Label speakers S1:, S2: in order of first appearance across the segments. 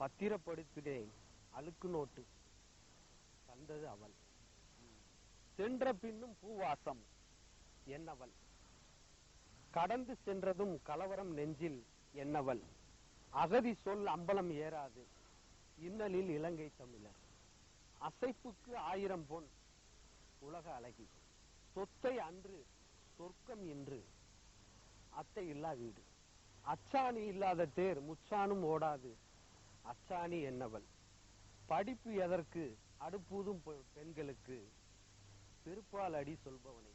S1: பத்திரப்படுத்தினேன் அழுக்கு நோட்டு. தந்தது அவள். சென்ற பின்னும் பூவாசம் என்னவள். கடந்து சென்றதும் கலவரம் நெஞ்சில் என்னவள். அகதி சொல் அம்பலம் ஏறாது. இன்னலில் இலங்கை தமிழர். அசைப்புக்கு ஆயிரம் பொன். உலக அழகி. சொத்தை அன்று சொர்க்கம் இன்று. அத்தை இல்லா வீடு. அச்சாணி இல்லாத தேர் முச்சானும் ஓடாது. அச்சாணி என்னவள்? படிப்பு எதற்கு? அடுப்பூதும் பெ- பெண்களுக்கு. திருப்பால் அடி சொல்பவனை.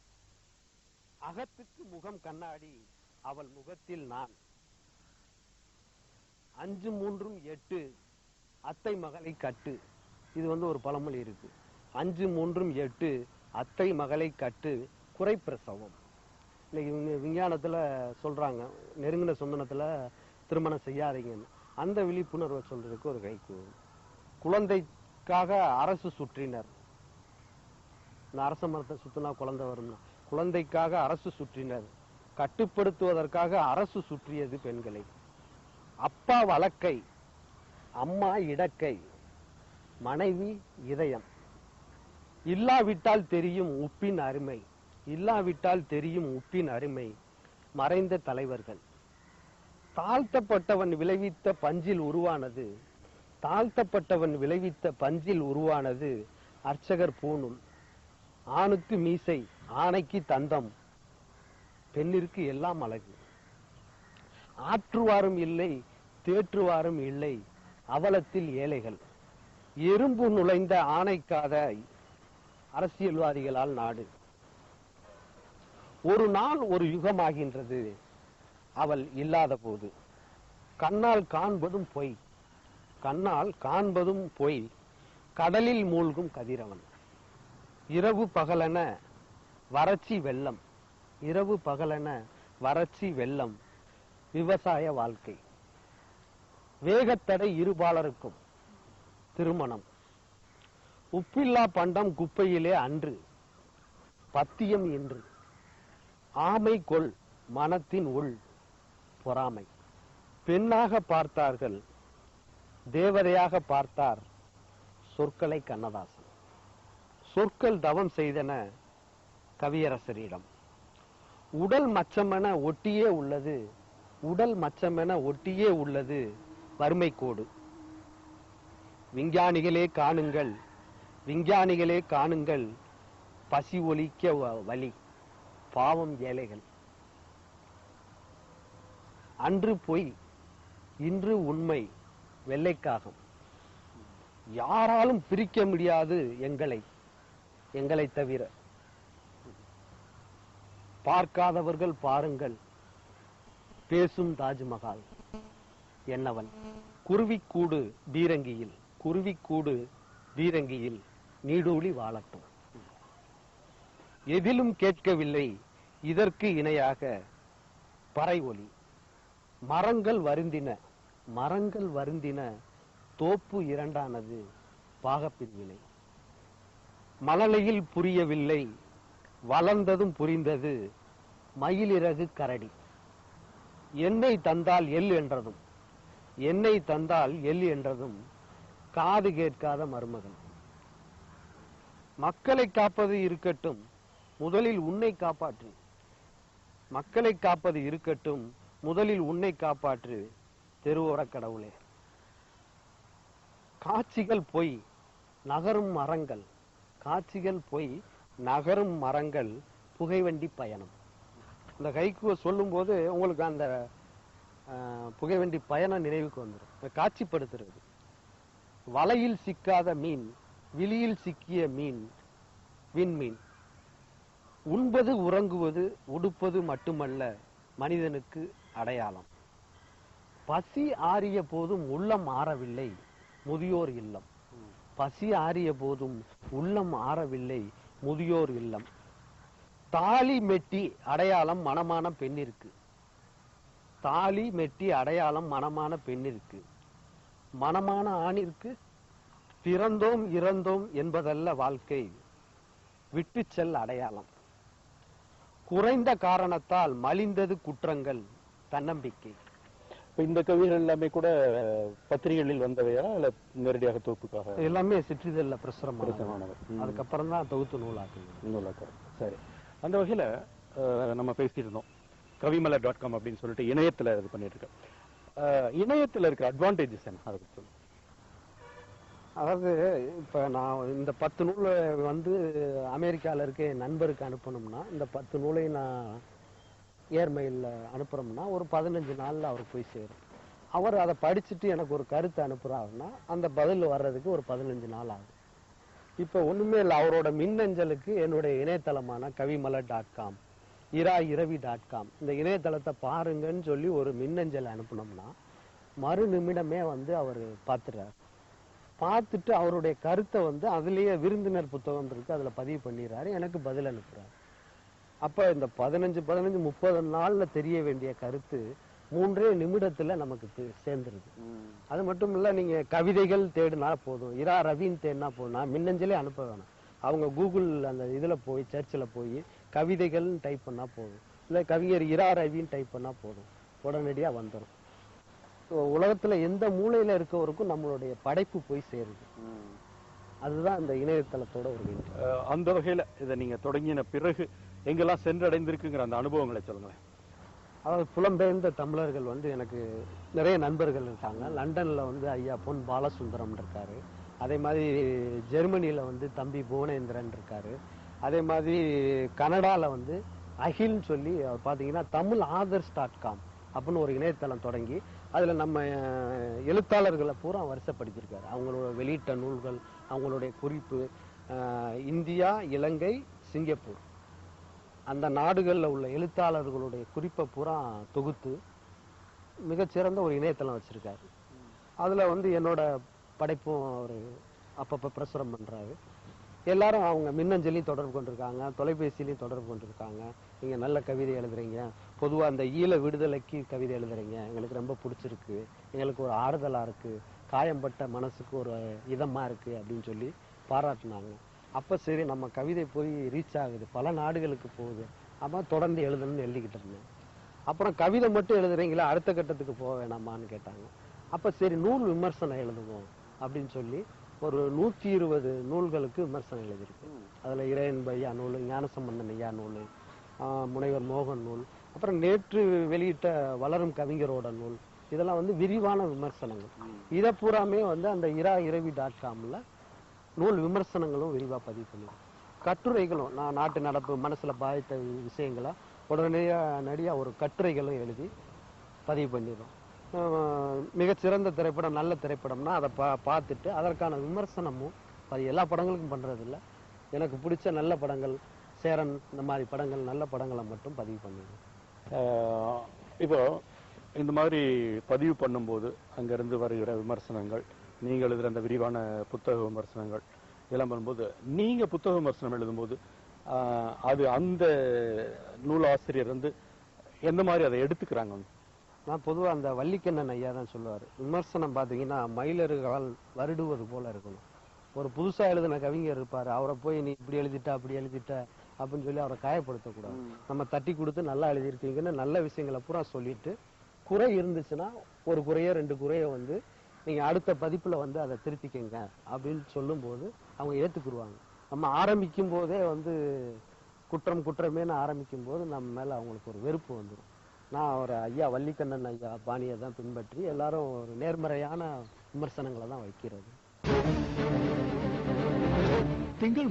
S1: அகத்துக்கு முகம் கண்ணாடி அவள் முகத்தில் நான். அஞ்சு மூன்றும் எட்டு அத்தை மகளை கட்டு. இது வந்து ஒரு பழமொழி இருக்கு. அஞ்சு மூன்றும் எட்டு அத்தை மகளை கட்டு குறைப்பிரசவம். இன்னைக்கு விஞ்ஞ- விஞ்ஞானத்துல சொல்றாங்க. நெருங்கின சொந்தனத்துல திருமணம் செய்யாதீங்கன்னு. அந்த விழிப்புணர்வை சொல்றதுக்கு ஒரு கைக்கு குழந்தைக்காக அரசு சுற்றினர். இந்த அரச மரத்தை சுத்தினா குழந்தை வரும்னா. குழந்தைக்காக அரசு சுற்றினர். கட்டுப்படுத்துவதற்காக அரசு சுற்றியது பெண்களை. அப்பா வழக்கை அம்மா இடக்கை மனைவி இதயம். இல்லாவிட்டால் தெரியும் உப்பின் அருமை. இல்லாவிட்டால் தெரியும் உப்பின் அருமை. மறைந்த தலைவர்கள். தாழ்த்தப்பட்டவன் விளைவித்த பஞ்சில் உருவானது தாழ்த்தப்பட்டவன் விளைவித்த பஞ்சில் உருவானது அர்ச்சகர் பூணும் ஆணுக்கு மீசை ஆணைக்கு தந்தம் பெண்ணிற்கு எல்லாம் அழகு. ஆற்றுவாரும் இல்லை தேற்றுவாரும் இல்லை அவலத்தில் ஏழைகள். எறும்பு நுழைந்த ஆணைக்காத அரசியல்வாதிகளால் நாடு. ஒரு நாள் ஒரு யுகமாகின்றது. அவள் இல்லாத போது. கண்ணால் காண்பதும் பொய். கண்ணால் காண்பதும் பொய். கடலில் மூழ்கும் கதிரவன். இரவு பகலென வறட்சி வெள்ளம். இரவு பகலென வறட்சி வெள்ளம். விவசாய வாழ்க்கை. வேகத்தடை இருபாலருக்கும் திருமணம். உப்பில்லா பண்டம் குப்பையிலே அன்று. பத்தியம் என்று ஆமை கொள் மனத்தின் உள். பொறாமை. பெண்ணாக பார்த்தார்கள் தேவதையாக பார்த்தார் சொற்களை கண்ணதாசன். சொற்கள் தவம் செய்தன கவியரசரிடம். உடல் மச்சமென ஒட்டியே உள்ளது உடல் மச்சமென ஒட்டியே உள்ளது வறுமை கோடு விஞ்ஞானிகளே காணுங்கள் விஞ்ஞானிகளே காணுங்கள் பசி ஒலிக்க வ- பாவம் ஏழைகள். அன்று பொய் இன்று உண்மை வெள்ளைக்காகம். யாராலும் பிரிக்க முடியாது எங்களை எங்களை தவிர. பார்க்காதவர்கள் பாருங்கள் பேசும் தாஜ்மஹால் என்னவன்? குருவிக்கூடு பீரங்கியில் குருவிக்கூடு பீரங்கியில் நீடூழி வாழட்டும். எதிலும் கேட்கவில்லை இதற்கு இணையாக பறை ஒலி. மரங்கள் வருந்தின மரங்கள் வருந்தின தோப்பு இரண்டானது பாகப்பிரிவினை மழலையில் புரியவில்லை வளர்ந்ததும் புரிந்தது மயிலிறகு கரடி. எண்ணெய் தந்தால் எள் என்றதும் எண்ணெய் தந்தால் எள் என்றதும் காது கேட்காத மருமகன் மக்களை காப்பது இருக்கட்டும் முதலில் உன்னை காப்பாற்று. மக்களை காப்பது இருக்கட்டும் முதலில் உன்னை காப்பாற்று தெருவோர கடவுளே. காட்சிகள் பொய் நகரும் மரங்கள். காட்சிகள் பொய் நகரும் மரங்கள் புகைவண்டி பயணம். இந்த கைக்கு சொல்லும்போது உங்களுக்கு அந்த புகைவண்டி பயணம் நினைவுக்கு வந்துடும் காட்சிப்படுத்துறது. வலையில் சிக்காத மீன் விழியில் சிக்கிய மீன் விண்மீன். உண்பது உறங்குவது உடுப்பது மட்டுமல்ல மனிதனுக்கு அடையாளம். பசி ஆறிய போதும் உள்ளம் ஆறவில்லை முதியோர் இல்லம். பசி ஆறிய போதும் உள்ளம் ஆறவில்லை முதியோர் இல்லம். தாலி மெட்டி அடையாளம் மனமான பெண்ணிற்கு. தாலி மெட்டி அடையாளம் மனமான பெண்ணிற்கு. மனமான ஆணிற்கு பிறந்தோம் இறந்தோம் என்பதல்ல வாழ்க்கை. விட்டு செல் அடையாளம். குறைந்த காரணத்தால் மலிந்தது குற்றங்கள். தன்னம்பிக்கை.
S2: இந்த கவிதைகள் எல்லாமே கூட பத்திரிகைகளில் வந்தவையா? இல்ல நேரடியாக தொகுப்புக்காக?
S1: எல்லாமே சிற்றிதழ்ல பிரசுரம்
S2: பிரசுரமானது. ம்.
S1: அதுக்கப்புறம் தான் தொகுத்து நூலாக்குங்க
S2: நூலாக்கம் சரி. அந்த வகையில நம்ம பேசிட்டு இருந்தோம். கவிமலர் டாட் காம் அப்படின்னு சொல்லிட்டு இணையத்துல இது பண்ணிட்டு இருக்கோம் அஹ், இணையத்துல இருக்க அட்வான்டேஜஸ் என்ன? அதை சொல்லுங்க.
S1: அதாவது இப்ப நான் இந்த பத்து நூலை வந்து அமெரிக்கால இருக்க நண்பருக்கு அனுப்பணும்னா இந்த பத்து நூலை நான் ஏர்மெயிலில் அனுப்புறோம்னா ஒரு பதினஞ்சு நாளில் அவர் போய் சேரும். அவர் அதை படிச்சுட்டு எனக்கு ஒரு கருத்து அனுப்புகிறாருன்னா அந்த பதில் வர்றதுக்கு ஒரு பதினஞ்சு நாள் ஆகும். இப்போ ஒண்ணுமே இல்லை அவரோட மின்னஞ்சலுக்கு என்னுடைய இணையதளமான Kavimalai dot com Ira Iravi dot com இந்த இணையதளத்தை பாருங்கன்னு சொல்லி ஒரு மின்னஞ்சல் அனுப்புனோம்னா மறு நிமிடமே வந்து அவர் பார்த்துறாரு பார்த்துட்டு அவருடைய கருத்தை வந்து அதுலயே விருந்தினர் புத்தகம் இருக்கு அதுல பதிவு பண்ணிடுறாரு எனக்கு பதில் அனுப்புகிறாரு அப்ப இந்த பதினஞ்சு பதினஞ்சு முப்பது நாள்ல தெரிய வேண்டிய கருத்து மூன்றே நிமிடத்துல நமக்கு சேர்ந்துருது. அது மட்டும் இல்ல நீங்க கவிதைகள் தேடினா போதும். இரா ரவின்னு தேடினா நான் மின்னஞ்சலே அனுப்ப வேணாம். அவங்க கூகுள் அந்த இதுல போய் சர்ச்சில் போய் கவிதைகள்னு டைப் பண்ணா போதும். இல்ல கவிஞர் இரா ரவின்னு டைப் பண்ணா போதும். உடனடியா வந்துடும் உலகத்துல எந்த மூலையில இருக்கவருக்கும் நம்மளுடைய படைப்பு போய் சேருது. அதுதான் இந்த இணையதளத்தோட ஒரு
S2: அந்த வகையில இதை நீங்க தொடங்கின பிறகு எங்கெல்லாம் சென்றடைந்திருக்குங்கிற அந்த அனுபவங்களை சொல்லுங்களேன்.
S1: அதாவது புலம்பெயர்ந்த தமிழர்கள் வந்து எனக்கு நிறைய நண்பர்கள் இருக்காங்க. லண்டன்ல வந்து ஐயா பொன் பாலசுந்தரம் இருக்காரு. அதே மாதிரி ஜெர்மனியில வந்து தம்பி புவனேந்திரன் இருக்காரு. அதே மாதிரி கனடால வந்து அகில்னு சொல்லி அவர் தமிழ் ஆதர்ஸ் டாட் காம் அப்படின்னு ஒரு இணையதளம் தொடங்கி அதில் நம்ம எழுத்தாளர்களை பூரா வருஷப்படுத்தியிருக்காரு. அவங்களோட வெளியிட்ட நூல்கள் அவங்களுடைய குறிப்பு இந்தியா இலங்கை சிங்கப்பூர். அந்த நாடுகளில் உள்ள எழுத்தாளர்களுடைய குறிப்பை பூரா தொகுத்து மிகச்சிறந்த ஒரு இணையதளம் வச்சுருக்காரு. அதில் வந்து என்னோட படைப்பும் அவர் அப்பப்போ பிரசுரம் பண்ணுறாரு எல்லாரும் அவங்க மின்னஞ்சலையும் தொடர்பு கொண்டிருக்காங்க தொலைபேசியிலையும் தொடர்பு கொண்டிருக்காங்க. நீங்கள் நல்ல கவிதை எழுதுறீங்க. பொதுவாக அந்த ஈழ விடுதலைக்கு கவிதை எழுதுறீங்க. எங்களுக்கு ரொம்ப பிடிச்சிருக்கு. எங்களுக்கு ஒரு ஆறுதலாக இருக்குது காயம்பட்ட மனசுக்கு ஒரு இதமாக இருக்குது அப்படின்னு சொல்லி பாராட்டினாங்க. அப்போ சரி நம்ம கவிதை போய் ரீச் ஆகுது. பல நாடுகளுக்கு போகுது. அப்போ தொடர்ந்து எழுதணும்னு எழுதிக்கிட்டு இருந்தேன். அப்புறம் கவிதை மட்டும் எழுதுறீங்களா? அடுத்த கட்டத்துக்கு போக வேணாமான்னு கேட்டாங்க. அப்போ சரி நூல் விமர்சனம் எழுதுவோம் அப்படின்னு சொல்லி ஒரு நூற்றி இருபது நூல்களுக்கு விமர்சனம் எழுதியிருக்கேன் அதில் இறையன் ஐயா நூல் ஞானசம்பந்தன் ஐயா நூல் முனைவர் மோகன் நூல் அப்புறம் நேற்று வெளியிட்ட வளரும் கவிஞரோட நூல். இதெல்லாம் வந்து விரிவான விமர்சனங்கள். இதை பூராமே வந்து அந்த இரா இரவி டாட் காமில் நூல் விமர்சனங்களும் விரிவாக பதிவு பண்ணுவேன் கட்டுரைகளும் நான் நாட்டு நடப்பு மனசில் பாதித்த விஷயங்களை உடனடியாக நடியா ஒரு கட்டுரைகளும் எழுதி பதிவு பண்ணிடுறோம் மிகச்சிறந்த திரைப்படம் நல்ல திரைப்படம்னா அதை பா பார்த்துட்டு அதற்கான விமர்சனமும் அது எல்லா படங்களுக்கும் பண்ணுறதில்ல எனக்கு பிடிச்ச நல்ல படங்கள் சேரன் இந்த மாதிரி படங்கள் நல்ல படங்களை மட்டும் பதிவு பண்ணிடுறோம்
S2: இப்போ இந்த மாதிரி பதிவு பண்ணும்போது அங்கேருந்து வருகிற விமர்சனங்கள் நீங்க எழுதுற அந்த விரிவான புத்தக விமர்சனங்கள் இதெல்லாம் பண்ணும்போது நீங்க புத்தக விமர்சனம் எழுதும்போது அது அந்த நூலாசிரியர் வந்து எந்த மாதிரி அதை எடுத்துக்கிறாங்க?
S1: நான் பொதுவா அந்த வள்ளிக்கண்ணன் ஐயா தான் சொல்லுவாரு. விமர்சனம் பாத்தீங்கன்னா மயிலறுகால் வருடுவது போல இருக்கணும். ஒரு புதுசா எழுதின கவிஞர் இருப்பாரு. அவரை போய் நீ இப்படி எழுதிட்ட அப்படி எழுதிட்ட அப்படின்னு சொல்லி அவரை காயப்படுத்தக்கூடாது. நம்ம தட்டி கொடுத்து நல்லா எழுதியிருக்கீங்கன்னு நல்ல விஷயங்களை பூரா சொல்லிட்டு குறை இருந்துச்சுன்னா ஒரு குறையோ ரெண்டு குறையோ வந்து நீங்க அடுத்த பதிப்புல வந்து அதை திருத்திக்கங்க அப்படின்னு சொல்லும்போது அவங்க ஏத்துக்குருவாங்க. நம்ம ஆரம்பிக்கும் போதே வந்து குற்றம் குற்றமேன்னு ஆரம்பிக்கும் போது நம்ம மேல அவங்களுக்கு ஒரு வெறுப்பு வந்துடும் நான் ஒரு ஐயா வள்ளிக்கண்ணன் ஐயா பாணியை தான் பின்பற்றி எல்லாரும் ஒரு நேர்மறையான விமர்சனங்களை தான் வைக்கிறது.
S2: திங்கள்